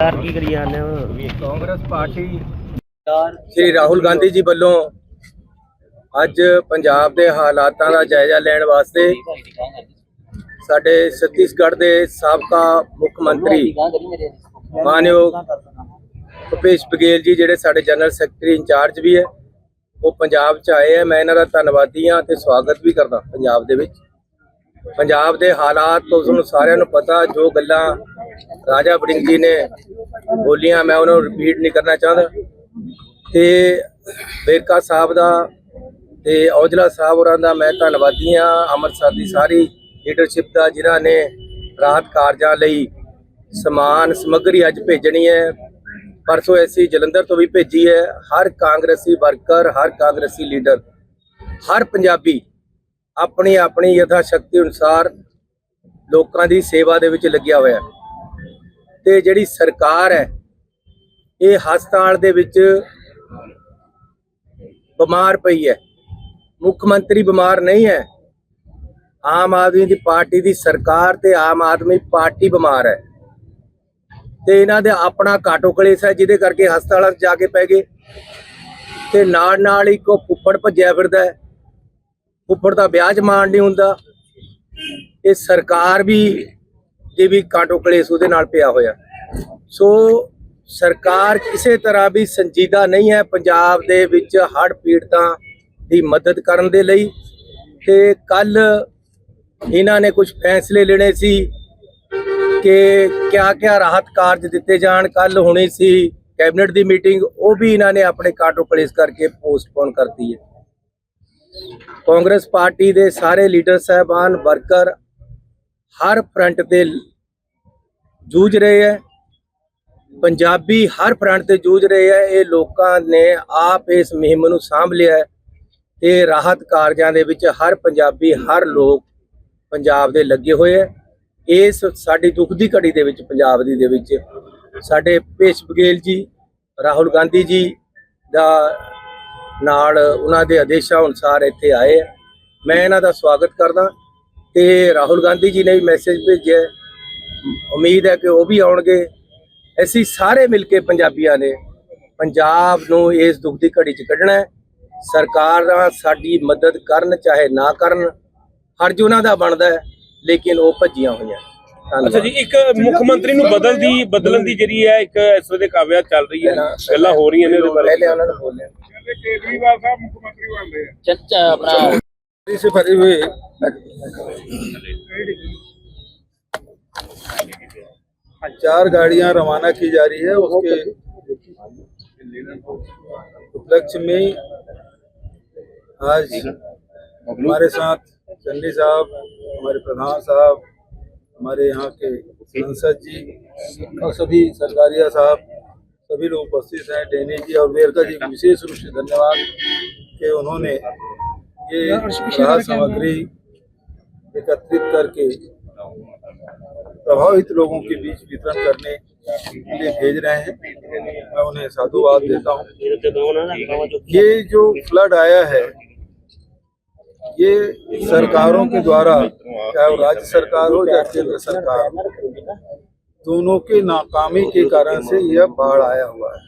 ਯਾਰ ਕੀ ਕਰੀ ਜਾਂਦੇ ਹੋ? ਕਾਂਗਰਸ ਪਾਰਟੀ। ਸ੍ਰੀ ਰਾਹੁਲ ਗਾਂਧੀ ਜੀ ਵੱਲੋਂ ਅੱਜ ਪੰਜਾਬ ਦੇ ਹਾਲਾਤਾਂ ਦਾ ਜਾਇਜ਼ਾ ਲੈਣ ਵਾਸਤੇ ਸਾਡੇ ਛੱਤੀਸਗੜ੍ਹ ਦੇ ਸਾਬਕਾ ਮੁੱਖ ਮੰਤਰੀ ਮਾਨਯੋਗ ਭੁਪੇਸ਼ ਬਘੇਲ ਜੀ ਜਿਹੜੇ ਸਾਡੇ ਜਨਰਲ ਸੈਕਟਰੀ ਇੰਚਾਰਜ ਵੀ ਹੈ ਉਹ ਪੰਜਾਬ ਚ ਆਏ ਹੈ। ਮੈਂ ਇਹਨਾਂ ਦਾ ਧੰਨਵਾਦੀ ਹਾਂ ਤੇ ਸਵਾਗਤ ਵੀ ਕਰਦਾ ਪੰਜਾਬ ਦੇ ਵਿੱਚ। ਪੰਜਾਬ ਦੇ ਹਾਲਾਤ ਤੋਂ ਤੁਹਾਨੂੰ ਸਾਰਿਆਂ ਨੂੰ ਪਤਾ ਜੋ ਗੱਲਾਂ ਰਾਜਾ ਵੜਿੰਗ ਜੀ ਨੇ ਬੋਲੀਆਂ, ਮੈਂ ਉਹਨਾਂ ਨੂੰ ਰਿਪੀਟ ਨਹੀਂ ਕਰਨਾ ਚਾਹੁੰਦਾ। ਤੇ ਵੇਰਕਾ ਸਾਹਿਬ ਦਾ ਤੇ ਔਜਲਾ ਸਾਹਿਬ ਹੋਰਾਂ ਦਾ ਮੈਂ ਧੰਨਵਾਦੀ ਹਾਂ। ਅੰਮ੍ਰਿਤਸਰ ਦੀ ਸਾਰੀ ਲੀਡਰਸ਼ਿਪ ਦਾ, ਜਿਨ੍ਹਾਂ ਨੇ ਰਾਹਤ ਕਾਰਜਾਂ ਲਈ ਸਮਾਨ, ਸਮੱਗਰੀ ਅੱਜ ਭੇਜਣੀ ਹੈ। ਪਰਸੋਂ ਐਸੀ ਜਲੰਧਰ ਤੋਂ ਵੀ ਭੇਜੀ ਹੈ। ਹਰ ਕਾਂਗਰਸੀ ਵਰਕਰ, ਹਰ ਕਾਂਗਰਸੀ ਲੀਡਰ ਹਰ ਪੰਜਾਬੀ ਆਪਣੀ ਆਪਣੀ ਯਥਾ ਸ਼ਕਤੀ ਅਨੁਸਾਰ ਲੋਕਾਂ ਦੀ ਸੇਵਾ ਦੇ ਵਿੱਚ ਲੱਗਿਆ ਹੋਇਆ ਹੈ। ਤੇ ਜਿਹੜੀ ਸਰਕਾਰ ਹੈ, ਇਹ ਹਸਪਤਾਲ ਦੇ ਵਿੱਚ ਬਿਮਾਰ ਪਈ ਹੈ। ਮੁੱਖ ਮੰਤਰੀ ਬਿਮਾਰ ਨਹੀਂ ਹੈ। ਆਮ ਆਦਮੀ ਦੀ ਪਾਰਟੀ ਦੀ ਸਰਕਾਰ ਤੇ ਆਮ ਆਦਮੀ ਪਾਰਟੀ ਬਿਮਾਰ ਹੈ। ਤੇ ਇਹਨਾਂ ਦੇ ਆਪਣਾ ਕਾਟੋ ਕਲੇਸ਼ ਹੈ, ਜਿਹਦੇ ਕਰਕੇ ਹਸਪਤਾਲਾਂ 'ਚ ਜਾ ਕੇ ਪੈ ਗਏ। ਤੇ ਨਾਲ ਨਾਲ ਹੀ ਕੋ ਫੁੱਫੜ ਭੱਜਿਆ ਫਿਰਦਾ ਹੈ। ਫੁੱਫੜ ਦਾ ਵਿਆਹ ਜਮਾਨ ਨਹੀਂ ਹੁੰਦਾ। ਇਹ ਸਰਕਾਰ ਵੀ ਦੇ ਵੀ ਕਾਟੋ ਕਲੇਸ਼ ਉਹਦੇ ਨਾਲ ਪਿਆ ਹੋਇਆ। ਸੋ ਸਰਕਾਰ ਕਿਸੇ ਤਰ੍ਹਾਂ ਵੀ ਸੰਜੀਦਾ ਨਹੀਂ ਹੈ ਪੰਜਾਬ ਦੇ ਵਿੱਚ ਹੜ੍ਹ ਪੀੜਤਾਂ ਦੀ ਮਦਦ ਕਰਨ ਦੇ ਲਈ। ਤੇ ਕੱਲ ਇਹਨਾਂ ਨੇ ਕੁਝ ਫੈਸਲੇ ਲੈਣੇ ਸੀ ਕਿ ਕਿਆ ਕਿਆ ਰਾਹਤ ਕਾਰਜ ਦਿੱਤੇ ਜਾਣ। ਕੱਲ ਹੋਣੀ ਸੀ ਕੈਬਨਿਟ ਦੀ ਮੀਟਿੰਗ, ਉਹ ਵੀ ਇਹਨਾਂ ਨੇ ਆਪਣੇ ਕਾਟੋ ਕਲੇਸ਼ ਕਰਕੇ ਪੋਸਟਪੋਨ ਕਰਤੀ ਹੈ। ਕਾਂਗਰਸ ਪਾਰਟੀ ਦੇ ਸਾਰੇ ਲੀਡਰ, ਸਾਹਿਬਾਨ, ਵਰਕਰ ਹਰ ਫਰੰਟ ਤੇ ਜੂਝ ਰਹੇ ਹੈ। ਪੰਜਾਬੀ ਹਰ ਫਰੰਟ ਤੇ ਜੂਝ ਰਹੇ ਹੈ। ਇਹ ਲੋਕਾਂ ਨੇ ਆਪ ਇਸ ਮੁਹਿੰਮ ਨੂੰ ਸਾਂਭ ਲਿਆ ਹੈ ਤੇ ਰਾਹਤ ਕਾਰਜਾਂ ਦੇ ਵਿੱਚ ਹਰ ਪੰਜਾਬੀ, ਹਰ ਲੋਕ ਪੰਜਾਬ ਦੇ ਲੱਗੇ ਹੋਏ ਹੈ। ਇਸ ਸਾਡੀ ਦੁੱਖ ਦੀ ਘੜੀ ਦੇ ਵਿੱਚ, ਪੰਜਾਬ ਦੀ ਦੇ ਵਿੱਚ ਸਾਡੇ ਭੇਸ਼ ਬਗੇਲ ਜੀ, ਰਾਹੁਲ ਗਾਂਧੀ ਜੀ ਦਾ ਨਾਲ ਉਹਨਾਂ ਦੇ ਆਦੇਸ਼ਾਂ ਅਨੁਸਾਰ ਇੱਥੇ ਆਏ ਹੈ। ਮੈਂ ਇਹਨਾਂ ਦਾ ਸਵਾਗਤ ਕਰਦਾ। ਤੇ ਰਾਹੁਲ ਗਾਂਧੀ ਜੀ ਨੇ ਵੀ ਮੈਸੇਜ ਭੇਜਿਆ। ਉਮੀਦ ਹੈ ਕਿ ਉਹ ਵੀ ਆਉਣਗੇ। ਅਸੀਂ ਸਾਰੇ ਮਿਲ ਕੇ ਪੰਜਾਬੀਆਂ ਨੇ ਪੰਜਾਬ ਨੂੰ ਇਸ ਦੁੱਖ ਦੀ ਘੜੀ 'ਚ ਕੱਢਣਾ ਹੈ। ਸਰਕਾਰਾਂ ਸਾਡੀ ਮਦਦ ਕਰਨ ਚਾਹੇ ਨਾ ਕਰਨ ਫਰਜ਼ ਉਹਨਾਂ ਦਾ ਬਣਦਾ ਹੈ ਲੇਕਿਨ ਉਹ ਭੱਜੀਆਂ ਹੋਈਆਂ। ਧੰਨਵਾਦ। ਅੱਛਾ ਜੀ ਇੱਕ ਮੁੱਖ ਮੰਤਰੀ ਨੂੰ ਬਦਲ ਦੀ ਬਦਲਣ ਦੀ ਜਿਹੜੀ ਹੈ ਇੱਕ ਇਸ ਵੇਲੇ ਕਾਵਿਆ ਚੱਲ ਰਹੀ ਹੈ। ਗੱਲਾਂ ਹੋ ਰਹੀਆਂ ਨੇ ਉਹਦੇ ਬਾਰੇ। ਪਹਿਲੇ ਉਹਨਾਂ ਨੂੰ ਬੋਲਿਆ। ਕੇਜਰੀਵਾਲ ਸਾਹਿਬ ਮੁੱਖ ਮੰਤਰੀ ਬਣਦੇ ਆ। ਚੱਚਾ ਆਪਣਾ से भरी हुई चार गाड़ियाँ रवाना की जा रही है, उसके उपलक्ष्य में आज हमारे साथ चंडी साहब, हमारे प्रधान साहब, हमारे यहाँ के सांसद जी, और सभी सरकारिया साहब, सभी लोग उपस्थित हैं, डेनी जी और वेरका जी, विशेष रूप से धन्यवाद कि उन्होंने ये राहत सामग्री एकत्रित करके प्रभावित लोगों के बीच वितरण करने के लिए भेज रहे हैं। मैं उन्हें साधुवाद देता हूँ। ये जो फ्लड आया है ये सरकारों के द्वारा चाहे वो राज्य सरकार हो या केंद्र सरकार दोनों के नाकामी के कारण से यह बाढ़ आया हुआ है।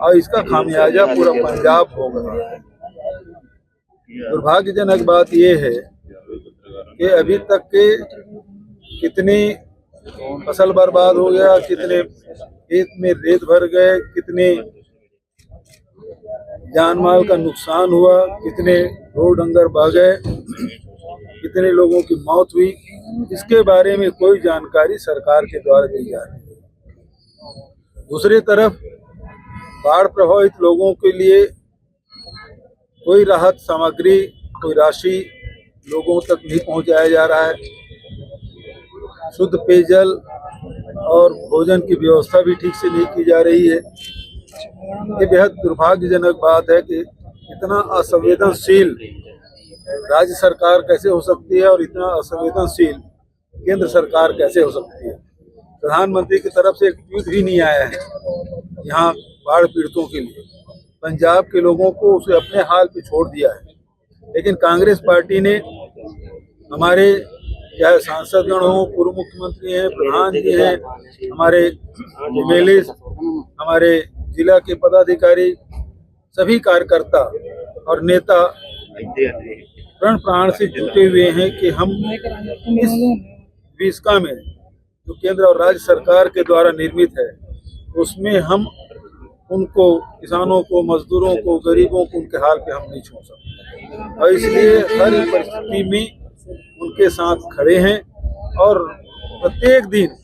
और इसका खामियाजा पूरा पंजाब भोग रहा है। दुर्भाग्यजनक बात यह है कि अभी तक के कितनी फ़सल बर्बाद हो गया, कितने खेत में रेत भर गए, कितने जान माल का नुकसान हुआ, कितने ढोर डंगर बह गए कितने लोगों की मौत हुई, इसके बारे में कोई जानकारी सरकार के द्वारा दी जा रही है। दूसरी तरफ़ बाढ़ प्रभावित लोगों के लिए कोई राहत सामग्री, कोई राशि लोगों तक नहीं पहुँचाया जा रहा है। शुद्ध पेयजल और भोजन की व्यवस्था भी ठीक से नहीं की जा रही है। ये बेहद दुर्भाग्यजनक बात है कि इतना असंवेदनशील राज्य सरकार कैसे हो सकती है और इतना असंवेदनशील केंद्र सरकार कैसे हो सकती है? प्रधानमंत्री की तरफ़ से एक ट्वीट भी नहीं आया है यहाँ बाढ़ पीड़ितों के लिए। पंजाब के लोगों को उसे अपने हाल पे छोड़ दिया है। लेकिन कांग्रेस पार्टी ने हमारे चाहे सांसदगण हो पूर्व मुख्यमंत्री हैं, प्रधान जी हैं, हमारे एमएलए, हमारे जिला के पदाधिकारी, सभी कार्यकर्ता और नेता प्रण प्राण से जुटे हुए हैं कि हम इस विस्का में जो केंद्र और राज्य सरकार के द्वारा निर्मित है, उसमें हम उनको, किसानों को, मजदूरों को, गरीबों को उनके हाल पे हम नहीं छोड़ सकते। और इसलिए हर परिस्थिति में उनके साथ खड़े हैं और प्रत्येक दिन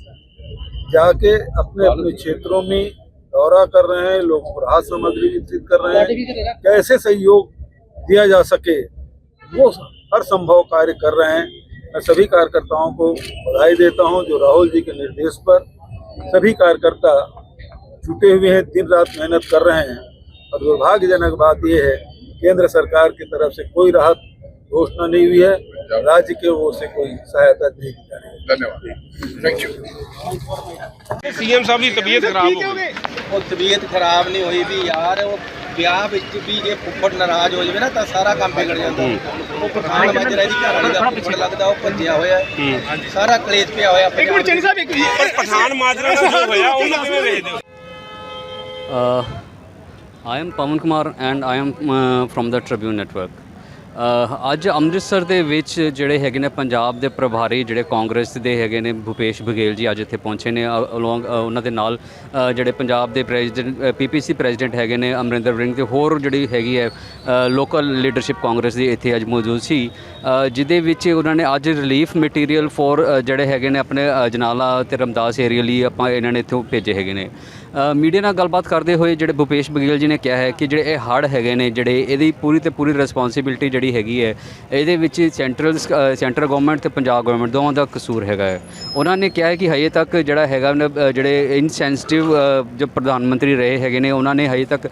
जाके अपने अपने क्षेत्रों में दौरा कर रहे हैं, लोगों को राहत सामग्री वितरित कर रहे हैं। कैसे सहयोग दिया जा सके, वो हर संभव कार्य कर रहे हैं। मैं सभी कार्यकर्ताओं को बधाई देता हूँ जो राहुल जी के निर्देश पर सभी कार्यकर्ता जुटे हुए हैं दिन रात मेहनत कर रहे हैं और दुर्भाग्यजनक बात यह है केंद्र सरकार की तरफ से कोई राहत घोषणा नहीं हुई है राज्य के ओर से कोई सहायता नहीं की जा रही है ਧੰਨਵਾਦ ਥੈਂਕ ਯੂ ਸੀਐਮ ਸਾਹਿਬ ਦੀ ਤਬੀਅਤ ਖਰਾਬ ਹੋ ਗਈ ਉਹ ਤਬੀਅਤ ਖਰਾਬ ਨਹੀਂ ਹੋਈ ਵੀ ਯਾਰ ਉਹ ਵਿਆਹ ਵਿੱਚ ਵੀ ਜੇ ਫੁੱਫੜ ਨਾਰਾਜ਼ ਹੋ ਜਾਵੇ ਨਾ ਤਾਂ ਸਾਰਾ ਕੰਮ ਵਿਗੜ ਜਾਂਦਾ ਉਹ ਪਠਾਨ ਮਾਜਰਾ ਦੀ ਘਰ ਵਾਲੀ ਦਾ ਫੁੱਫੜ ਲੱਗਦਾ ਉਹ ਭੱਜਿਆ ਹੋਇਆ ਹੈ। ਸਾਰਾ ਕਲੇਸ਼ ਪਿਆ ਹੋਇਆ ਇੱਕ ਮਿੰਟ ਚੰਨੀ ਸਾਹਿਬ ਪਰ ਪਠਾਨ ਮਾਜਰਾ ਨਾਲ ਜੋ ਹੋਇਆ ਉਹਨੂੰ ਕਿਵੇਂ ਵੇਖਦੇ ਹੋ Uh, I am Pawan Kumar and I am uh, from the Tribune Network. Uh, ਅੱਜ ਅੰਮ੍ਰਿਤਸਰ ਦੇ ਵਿੱਚ ਜਿਹੜੇ ਹੈਗੇ ਨੇ ਪੰਜਾਬ ਦੇ ਪ੍ਰਭਾਰੀ ਜਿਹੜੇ ਕਾਂਗਰਸ ਦੇ ਹੈਗੇ ਨੇ ਭੂਪੇਸ਼ ਬਘੇਲ ਜੀ ਅੱਜ ਇੱਥੇ ਪਹੁੰਚੇ ਨੇ ਅਲੋਂਗ ਉਹਨਾਂ ਦੇ ਨਾਲ ਜਿਹੜੇ ਪੰਜਾਬ ਦੇ ਪ੍ਰੈਜ਼ੀਡੈਂਟ ਪੀਪੀਸੀ ਪ੍ਰੈਜ਼ੀਡੈਂਟ ਹੈਗੇ ਨੇ ਅਮਰਿੰਦਰ ਵਿੰਗ ਤੇ ਹੋਰ ਜਿਹੜੀ ਹੈਗੀ ਹੈ ਲੋਕਲ ਲੀਡਰਸ਼ਿਪ ਕਾਂਗਰਸ ਦੀ ਇੱਥੇ ਅੱਜ ਮੌਜੂਦ ਸੀ ਅ, ਜਿਹਦੇ ਵਿੱਚ ਉਹਨਾਂ ਨੇ ਅੱਜ ਰਿਲੀਫ ਮਟੀਰੀਅਲ ਫੋਰ ਜਿਹੜੇ ਹੈਗੇ ਨੇ ਆਪਣੇ ਅ, ਜਨਾਲਾ ਤੇ ਰਮਦਾਸ ਏਰੀਆ ਲਈ ਆਪਾਂ ਇਹਨਾਂ ਨੇ ਇੱਥੋਂ ਭੇਜੇ ਹੈਗੇ ਨੇ ਮੀਡੀਆ ਨਾਲ ਗੱਲਬਾਤ ਕਰਦੇ ਹੋਏ ਜਿਹੜੇ ਭੁਪੇਸ਼ ਬਘੇਲ ਜੀ ਨੇ ਕਿਹਾ ਹੈ ਕਿ ਜਿਹੜੇ ਇਹ ਹੜ੍ਹ ਹੈਗੇ ਨੇ, ਜਿਹੜੇ ਇਹਦੀ ਪੂਰੀ ਤੇ ਪੂਰੀ ਰਿਸਪੌਂਸਿਬਿਲਟੀ ਜਿਹੜੀ ਹੈਗੀ ਹੈ, ਇਹਦੇ ਵਿੱਚ ਸੈਂਟਰਲ ਸੈਂਟਰ ਗਵਰਨਮੈਂਟ ਤੇ ਪੰਜਾਬ ਗਵਰਨਮੈਂਟ ਦੋਵਾਂ ਦਾ ਕਸੂਰ ਹੈਗਾ ਹੈ। ਉਹਨਾਂ ਨੇ ਕਿਹਾ ਹੈ ਕਿ ਹਜੇ ਤੱਕ ਜਿਹੜਾ ਹੈਗਾ ਜਿਹੜੇ ਇਨਸੈਂਸਿਟਿਵ ਜੋ ਪ੍ਰਧਾਨ ਮੰਤਰੀ ਰਹੇ ਹੈਗੇ ਨੇ, ਉਹਨਾਂ ਨੇ ਹਜੇ ਤੱਕ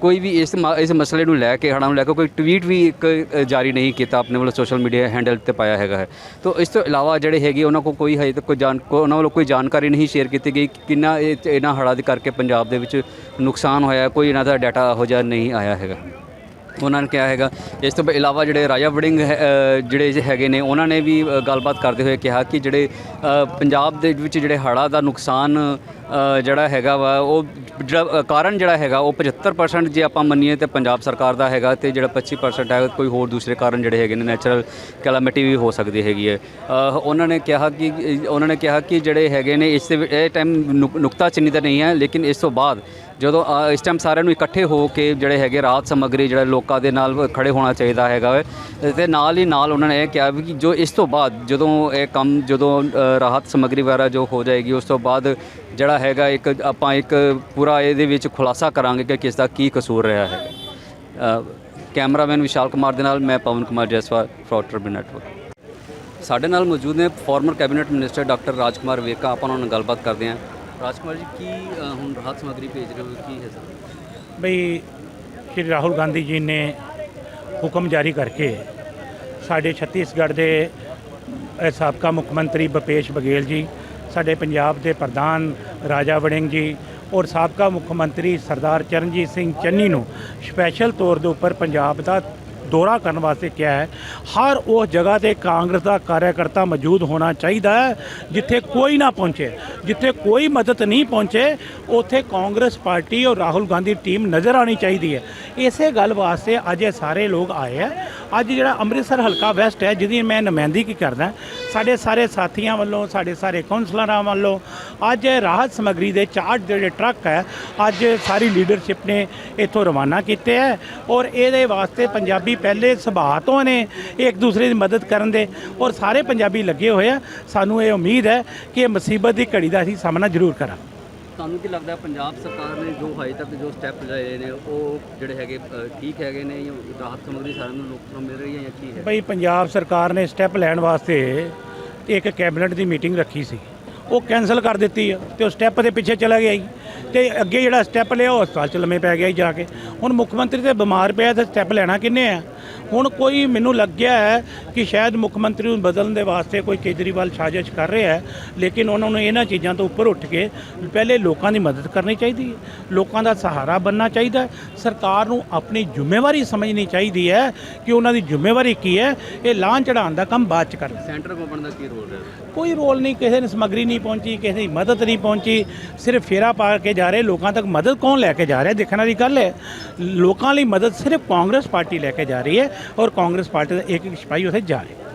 ਕੋਈ ਵੀ ਇਸ ਮ- ਇਸ ਮਸਲੇ ਨੂੰ ਲੈ ਕੇ, ਹੜ੍ਹਾਂ ਨੂੰ ਲੈ ਕੇ ਕੋਈ ਟਵੀਟ ਵੀ ਇੱਕ ਜਾਰੀ ਨਹੀਂ ਕੀਤਾ ਆਪਣੇ ਵੱਲੋਂ ਸੋਸ਼ਲ ਮੀਡੀਆ ਹੈਂਡਲ ਤੇ ਪਾਇਆ ਹੈਗਾ ਹੈ। ਤੋਂ ਇਸ ਤੋਂ ਇਲਾਵਾ ਜਿਹੜੇ ਹੈਗੇ, ਉਹਨਾਂ ਕੋਲ ਕੋਈ ਹਜੇ ਤੱਕ ਕੋਈ ਜਾਣ ਕੋ- ਉਹਨਾਂ ਵੱਲੋਂ ਕੋਈ ਜਾਣਕਾਰੀ ਨਹੀਂ ਸ਼ੇਅਰ ਕੀਤੀ ਗਈ ਕਿ ਕਿੰਨਾ ਇਹਨਾਂ ਹੜ੍ਹਾਂ ਦੇ ਕਰਕੇ ਪੰਜਾਬ ਦੇ ਵਿੱਚ ਨੁਕਸਾਨ ਹੋਇਆ ਕੋਈ ਇਹਨਾਂ ਦਾ ਡਾਟਾ ਇਹੋ ਜਿਹਾ ਨਹੀਂ ਆਇਆ ਹੈਗਾ। ਉਹਨਾਂ ਨੇ ਕਿਹਾ ਹੈਗਾ, ਇਸ ਤੋਂ ਇਲਾਵਾ ਜਿਹੜੇ ਰਾਜਾ ਵੜਿੰਗ ਹੈ- ਜਿਹੜੇ ਹੈਗੇ ਨੇ, ਉਹਨਾਂ ਨੇ ਵੀ ਗੱਲਬਾਤ ਕਰਦੇ ਹੋਏ ਕਿਹਾ ਕਿ ਜਿਹੜੇ ਪੰਜਾਬ ਦੇ ਵਿੱਚ ਜਿਹੜੇ ਹੜ੍ਹਾਂ ਦਾ ਨੁਕਸਾਨ ਜਿਹੜਾ ਹੈਗਾ ਵਾ, ਉਹ ਜਿਹੜਾ ਕਾਰਨ ਜਿਹੜਾ ਹੈਗਾ, ਉਹ 75% ਜੇ ਆਪਾਂ ਮੰਨੀਏ ਤੇ ਪੰਜਾਬ ਸਰਕਾਰ ਦਾ ਹੈਗਾ ਤੇ ਜਿਹੜਾ 25% ਹੈ, ਕੋਈ ਹੋਰ ਦੂਸਰੇ ਕਾਰਨ ਜਿਹੜੇ ਹੈਗੇ ਨੇ ਨੈਚੁਰਲ ਕੈਲਾਮਿਟੀ ਵੀ ਹੋ ਸਕਦੀ ਹੈਗੀ ਹੈ। ਉਹਨਾਂ ਨੇ ਕਿਹਾ ਕਿ, ਉਹਨਾਂ ਨੇ ਕਿਹਾ ਕਿ ਜਿਹੜੇ ਹੈਗੇ ਨੇ, ਇਸ ਦੇ ਇਹ ਟਾਈਮ ਨੁਕਤਾ ਚਿੰਨੀ ਤਾਂ ਨਹੀਂ ਹੈ, ਲੇਕਿਨ ਇਸ ਤੋਂ ਬਾਅਦ ਜਦੋਂ ਇਸ ਟਾਈਮ ਸਾਰਿਆਂ ਨੂੰ ਇਕੱਠੇ ਹੋ ਕੇ ਜਿਹੜੇ ਹੈਗੇ ਰਾਹਤ ਸਮੱਗਰੀ, ਜਿਹੜਾ ਲੋਕਾਂ ਦੇ ਨਾਲ ਖੜੇ ਹੋਣਾ ਚਾਹੀਦਾ ਹੈਗਾ ਵੇ, ਤੇ ਨਾਲ ਹੀ ਨਾਲ ਉਹਨਾਂ ਨੇ ਇਹ ਕਿਹਾ ਵੀ ਕਿ ਜੋ ਇਸ ਤੋਂ ਬਾਅਦ ਜਦੋਂ ਇਹ ਕੰਮ, ਜਦੋਂ ਰਾਹਤ ਸਮੱਗਰੀ ਵਗੈਰਾ ਜੋ ਹੋ ਜਾਏਗੀ, ਉਸ ਤੋਂ ਬਾਅਦ ਜਿਹੜਾ ਹੈਗਾ ਇੱਕ ਆਪਾਂ ਇੱਕ ਪੂਰਾ ਇਹਦੇ ਵਿੱਚ ਖੁਲਾਸਾ ਕਰਾਂਗੇ ਕਿ ਕਿਸ ਦਾ ਕੀ ਕਸੂਰ ਰਿਹਾ ਹੈ। ਕੈਮਰਾਮੈਨ ਵਿਸ਼ਾਲ ਕੁਮਾਰ ਦੇ ਨਾਲ ਮੈਂ ਪਵਨ ਕੁਮਾਰ ਜੈਸਵਾਲ, ਫਰੋਡ ਟ੍ਰਿਬਿਊਨ ਨੈਟਵਰਕ। ਸਾਡੇ ਨਾਲ ਮੌਜੂਦ ਨੇ former cabinet minister doctor Rajkumar Verka, ਆਪਾਂ ਉਹਨਾਂ ਨਾਲ ਗੱਲਬਾਤ ਕਰਦੇ ਹਾਂ। ਰਾਜਕੁਮਾਰ ਜੀ, ਕੀ ਹੁਣ ਰਾਹਤ ਸਮੱਗਰੀ ਭੇਜ ਰਹੇ ਹੋ, ਕੀ ਹੈ ਸਰ? ਬਈ, ਸ਼੍ਰੀ ਰਾਹੁਲ ਗਾਂਧੀ ਜੀ ਨੇ ਹੁਕਮ ਜਾਰੀ ਕਰਕੇ ਸਾਡੇ ਛੱਤੀਸਗੜ੍ਹ ਦੇ ਸਾਬਕਾ ਮੁੱਖ ਮੰਤਰੀ ਭੁਪੇਸ਼ ਬਘੇਲ ਜੀ ਸਾਡੇ ਪੰਜਾਬ ਦੇ ਪ੍ਰਧਾਨ ਰਾਜਾ ਵੜਿੰਗ ਜੀ ਔਰ ਸਾਬਕਾ ਮੁੱਖ ਮੰਤਰੀ ਸਰਦਾਰ ਚਰਨਜੀਤ ਸਿੰਘ ਚੰਨੀ ਨੂੰ ਸਪੈਸ਼ਲ ਤੌਰ ਦੇ ਉੱਪਰ ਪੰਜਾਬ ਦਾ ਦੌਰਾ ਕਰਨ ਵਾਸਤੇ ਕਿਹਾ ਹੈ। ਹਰ ਉਸ ਜਗ੍ਹਾ ਤੇ ਕਾਂਗਰਸ ਦਾ ਕਾਰਜਕਰਤਾ ਮੌਜੂਦ ਹੋਣਾ ਚਾਹੀਦਾ ਹੈ, ਜਿੱਥੇ ਕੋਈ ਨਾ ਪਹੁੰਚੇ। ਜਿੱਥੇ ਕੋਈ ਮਦਦ ਨਹੀਂ ਪਹੁੰਚੇ, ਉੱਥੇ ਕਾਂਗਰਸ ਪਾਰਟੀ ਔਰ ਰਾਹੁਲ ਗਾਂਧੀ ਟੀਮ ਨਜ਼ਰ ਆਣੀ ਚਾਹੀਦੀ ਹੈ। ਇਸੇ ਗੱਲ ਵਾਸਤੇ ਅੱਜ ਇਹ ਸਾਰੇ ਲੋਕ ਆਏ ਆ ਅੱਜ ਜਿਹੜਾ ਅੰਮ੍ਰਿਤਸਰ ਹਲਕਾ ਵੈਸਟ ਹੈ, ਜਿਹਦੀ ਮੈਂ ਨੁਮਾਇੰਦਗੀ ਕਰਦਾ, ਸਾਡੇ ਸਾਰੇ ਸਾਥੀਆਂ ਵੱਲੋਂ, ਸਾਡੇ ਸਾਰੇ ਕਾਉਂਸਲਰਾਂ ਵੱਲੋਂ ਅੱਜ ਰਾਹਤ ਸਮੱਗਰੀ ਦੇ ਚਾਰ ਜਿਹੜੇ ਟਰੱਕ ਹੈ, ਅੱਜ ਸਾਰੀ ਲੀਡਰਸ਼ਿਪ ਨੇ ਇੱਥੋਂ ਰਵਾਨਾ ਕੀਤੇ ਹੈ ਔਰ ਇਹਦੇ ਵਾਸਤੇ ਪੰਜਾਬੀ ਪਹਿਲੇ ਸੁਭਾਅ ਤੋਂ ਨੇ ਇੱਕ ਦੂਸਰੇ ਦੀ ਮਦਦ ਕਰਨ ਦੇ ਔਰ ਸਾਰੇ ਪੰਜਾਬੀ ਲੱਗੇ ਹੋਏ ਆ। ਸਾਨੂੰ ਇਹ ਉਮੀਦ ਹੈ ਕਿ ਇਹ ਮੁਸੀਬਤ ਦੀ ਘੜੀ ਦਾ ਅਸੀਂ ਸਾਹਮਣਾ ਜ਼ਰੂਰ ਕਰਾਂਗੇ। ਤੁਹਾਨੂੰ ਕੀ ਲੱਗਦਾ ਪੰਜਾਬ ਸਰਕਾਰ ਨੇ ਜੋ ਹਜੇ ਤੱਕ ਜੋ ਸਟੈਪ ਲਏ ਨੇ, ਉਹ ਜਿਹੜੇ ਹੈਗੇ ਠੀਕ ਹੈਗੇ ਨੇ ਜਾਂ ਰਾਹਤ ਸਮੱਗਰੀ ਸਾਰਿਆਂ ਨੂੰ ਲੋਕਾਂ ਨੂੰ ਮਿਲ ਰਹੀ ਹੈ ਜਾਂ ਕੀ ਹੈ? ਬਈ ਪੰਜਾਬ ਸਰਕਾਰ ਨੇ ਸਟੈਪ ਲੈਣ ਵਾਸਤੇ ਇੱਕ ਕੈਬਨਿਟ ਦੀ ਮੀਟਿੰਗ ਰੱਖੀ ਸੀ। ਉਹ ਕੈਨਸਲ ਕਰ ਦਿੱਤੀ ਆ ਤੇ ਉਹ ਸਟੈਪ ਦੇ ਪਿੱਛੇ ਚਲਾ ਗਿਆ ਜੀ। ਤੇ ਅੱਗੇ ਜਿਹੜਾ ਸਟੈਪ ਲਿਆ ਉਹ ਹਸਪਤਾਲ ਚ ਲੰਮੇ ਪੈ ਗਿਆ ਜੀ ਜਾ ਕੇ। ਹੁਣ ਮੁੱਖ ਮੰਤਰੀ ਤੇ ਬਿਮਾਰ ਪਿਆ ਤੇ ਸਟੈਪ ਲੈਣਾ ਕਿੰਨੇ ਆ? ਹੁਣ ਕੋਈ ਮੈਨੂੰ ਲੱਗਿਆ ਹੈ ਕਿ ਸ਼ਾਇਦ ਮੁੱਖ ਮੰਤਰੀ ਨੂੰ ਬਦਲਣ ਦੇ ਵਾਸਤੇ ਕੋਈ ਕੇਜਰੀਵਾਲ ਸਾਜ਼ਿਸ਼ ਕਰ ਰਿਹਾ ਹੈ ਲੇਕਿਨ ਉਹਨਾਂ ਨੂੰ ਇਹਨਾਂ ਚੀਜ਼ਾਂ ਤੋਂ ਉੱਪਰ ਉੱਠ ਕੇ ਪਹਿਲੇ ਲੋਕਾਂ ਦੀ ਮਦਦ ਕਰਨੀ ਚਾਹੀਦੀ ਹੈ। ਲੋਕਾਂ ਦਾ ਸਹਾਰਾ ਬਣਨਾ ਚਾਹੀਦਾ ਹੈ। ਸਰਕਾਰ ਨੂੰ ਆਪਣੀ ਜ਼ਿੰਮੇਵਾਰੀ ਸਮਝਣੀ ਚਾਹੀਦੀ ਹੈ ਕਿ ਉਹਨਾਂ ਦੀ ਜ਼ਿੰਮੇਵਾਰੀ ਕੀ ਹੈ। ਇਹ ਲਾਂਝ ਚੜਾਉਣ ਦਾ ਕੰਮ ਬਾਅਦ ਚ ਕਰਨਾ। ਸੈਂਟਰ ਗਵਰਨਮੈਂਟ ਦਾ ਕੀ ਰੋਲ ਹੈ? ਕੋਈ ਰੋਲ ਨਹੀਂ ਕਿਸੇ ਨੇ ਸਮੱਗਰੀ ਨਹੀਂ ਪਹੁੰਚੀ, ਕਿਸੇ ਦੀ ਮਦਦ ਨਹੀਂ ਪਹੁੰਚੀ, ਸਿਰਫ ਫੇਰਾ ਪਾ ਕੇ ਜਾ ਰਹੇ, ਲੋਕਾਂ ਤੱਕ ਮਦਦ ਕੌਣ ਲੈ ਕੇ ਜਾ ਰਿਹਾ? ਦੇਖਣ ਵਾਲੀ ਗੱਲ ਹੈ, ਲੋਕਾਂ ਲਈ ਮਦਦ ਸਿਰਫ ਕਾਂਗਰਸ ਪਾਰਟੀ ਲੈ ਕੇ ਜਾ ਰਹੀ ਹੈ ਔਰ ਕਾਂਗਰਸ ਪਾਰਟੀ ਦਾ ਇੱਕ ਇੱਕ ਸਿਪਾਹੀ ਉੱਥੇ ਜਾ ਰਿਹਾ।